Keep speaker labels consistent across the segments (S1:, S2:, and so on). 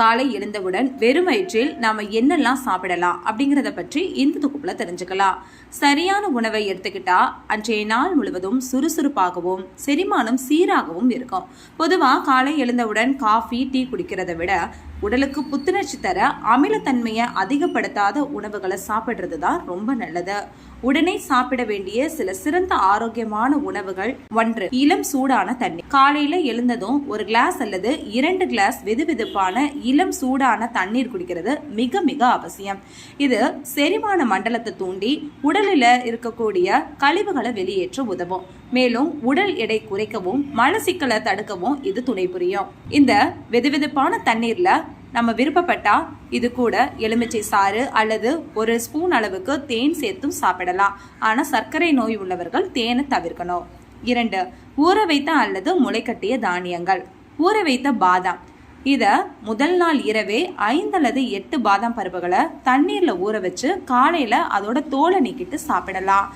S1: காலை எழுந்தவுடன் வெறும் வயிற்றில் நாம என்னெல்லாம் சாப்பிடலாம் அப்படிங்கறத பற்றி இந்த தொகுப்புல தெரிஞ்சுக்கலாம். சரியான உணவை எடுத்துக்கிட்டா அன்றைய நாள் முழுவதும் சுறுசுறுப்பாகவும் செரிமானம் சீராகவும் இருக்கும். பொதுவா காலை எழுந்தவுடன் காஃபி டீ குடிக்கிறதை விட உடலுக்கு புத்துணர்ச்சி தர அமிலத்தன்மையை அதிகப்படுத்தாத உணவுகளை சாப்பிடுறது தான் ரொம்ப நல்லது. உடனே சாப்பிட வேண்டிய சில சிறந்த ஆரோக்கியமான உணவுகள் ஒன்று இளம் சூடான தண்ணி. காலையில எழுந்ததும் ஒரு கிளாஸ் அல்லது இரண்டு கிளாஸ் வெதுவெதுப்பான இளம் சூடான தண்ணீர் குடிக்கிறது மிக மிக அவசியம். இது செரிமான மண்டலத்தை தூண்டி உடலில் இருக்கக்கூடிய கழிவுகளை வெளியேற்ற உதவும். மேலும் உடல் எடை குறைக்கவும் மலசிக்கலை தடுக்கவும் இது துணை புரியும். இந்த வெதுவெதுப்பான தண்ணீர்ல நம்ம விருப்பப்பட்டா இது கூட எலுமிச்சை சாறு அல்லது ஒரு ஸ்பூன் அளவுக்கு தேன் சேர்த்தும் சாப்பிடலாம். ஆனா சர்க்கரை நோய் உள்ளவர்கள் தேனை தவிர்க்கணும். இரண்டு ஊற வைத்த அல்லது முளைக்கட்டிய தானியங்கள். ஊற வைத்த பாதாம். இத முதல் நாள் இரவே ஐந்து அல்லது எட்டு பாதாம் பருப்புகளை தண்ணீர்ல ஊற வச்சு காலையில அதோட தோலை நீக்கிட்டு சாப்பிடலாம்.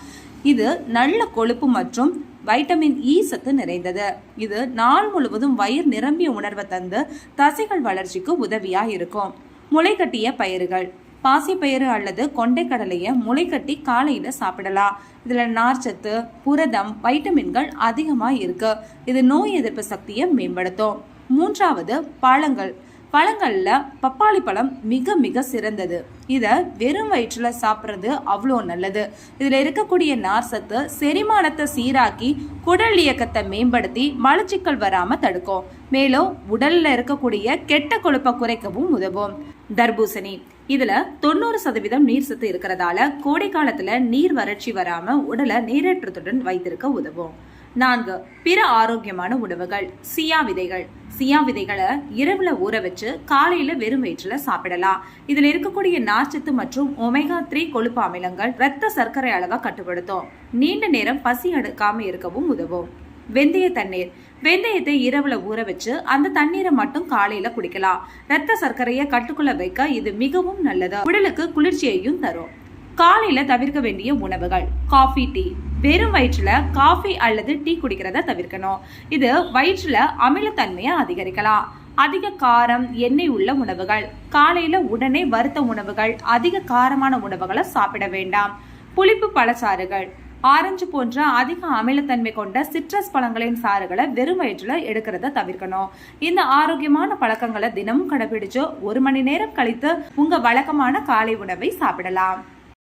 S1: இது நல்ல கொழுப்பு மற்றும் வைட்டமின் இ சத்து நிறைந்தது. இது நாள் முழுவதும் வயிறு நிரம்பிய உணர்வை தந்து தசைகள் வளர்ச்சிக்கு உதவியாக இருக்கும். முளைக்கட்டிய பயிர்கள். பாசிப்பயிறு அல்லது கொண்டைக்கடலையை முளைக்கட்டி காலையில சாப்பிடலாம். இதுல நார்ச்சத்து புரதம் வைட்டமின்கள் அதிகமா இருக்கு. இது நோய் எதிர்ப்பு சக்தியை மேம்படுத்தும். மூன்றாவது பழங்கள். பழங்களில் பப்பாளி பழம் மிக மிக சிறந்தது. இதை வெறும் வயிற்றில் சாப்பிட்றது அவ்வளோ நல்லது. இதில் இருக்கக்கூடிய நார் சத்து செரிமானத்தை சீராக்கி குடல் இயக்கத்தை மேம்படுத்தி மலச்சிக்கல் வராமல் தடுக்கும். மேலும் உடலில் இருக்கக்கூடிய கெட்ட கொழுப்பை குறைக்கவும் உதவும். தர்பூசணி. இதுல தொண்ணூறு சதவீதம் நீர் சத்து இருக்கிறதால கோடை காலத்துல நீர் வறட்சி வராம உடலை நீரேற்றத்துடன் வைத்திருக்க உதவும். நான்கு பிற ஆரோக்கியமான உணவுகள் சியா விதைகள். சியா விதைகளை இரவுல ஊற வச்சு காலையில வெறும் வயிற்றுல சாப்பிடலாம். இதுல இருக்கக்கூடிய நார்ச்சத்து மற்றும் ஒமேகா த்ரீ கொழுப்பு அமிலங்கள் ரத்த சர்க்கரை அளவை கட்டுப்படுத்தும். நீண்ட நேரம் பசி எடுக்காம இருக்கவும் உதவும். வெந்தய தண்ணீர். வெந்தயத்தை இரவுல ஊற வச்சு அந்த தண்ணீரை மட்டும் காலையில குடிக்கலாம். ரத்த சர்க்கரையை கட்டுக்குள்ள வைக்க இது மிகவும் நல்லது. உடலுக்கு குளிர்ச்சியையும் தரும். காலையில தவிர்க்க வேண்டிய உணவுகள் காஃபி டீ. வெறும் வயிற்றுல காஃபி அல்லது டீ குடிக்கிறத தவிர்க்கணும். இது வயிற்றுல அமிலத்தன்மையை அதிகரிக்கலாம். அதிக காரம் எண்ணெய் உள்ள உணவுகள். காலையில உடனே வறுத்த உணவுகள் அதிக காரமான உணவுகளை சாப்பிட வேண்டாம். புளிப்பு பழச்சாறுகள். ஆரஞ்சு போன்ற அதிக அமிலத்தன்மை கொண்ட சிட்ரஸ் பழங்களின் சாறுகளை வெறும் வயிற்றுல எடுக்கிறத தவிர்க்கணும். இந்த ஆரோக்கியமான பழக்கங்களை தினமும் கடைபிடிச்சு ஒரு மணி நேரம் கழித்து உங்க வழக்கமான காலை உணவை சாப்பிடலாம்.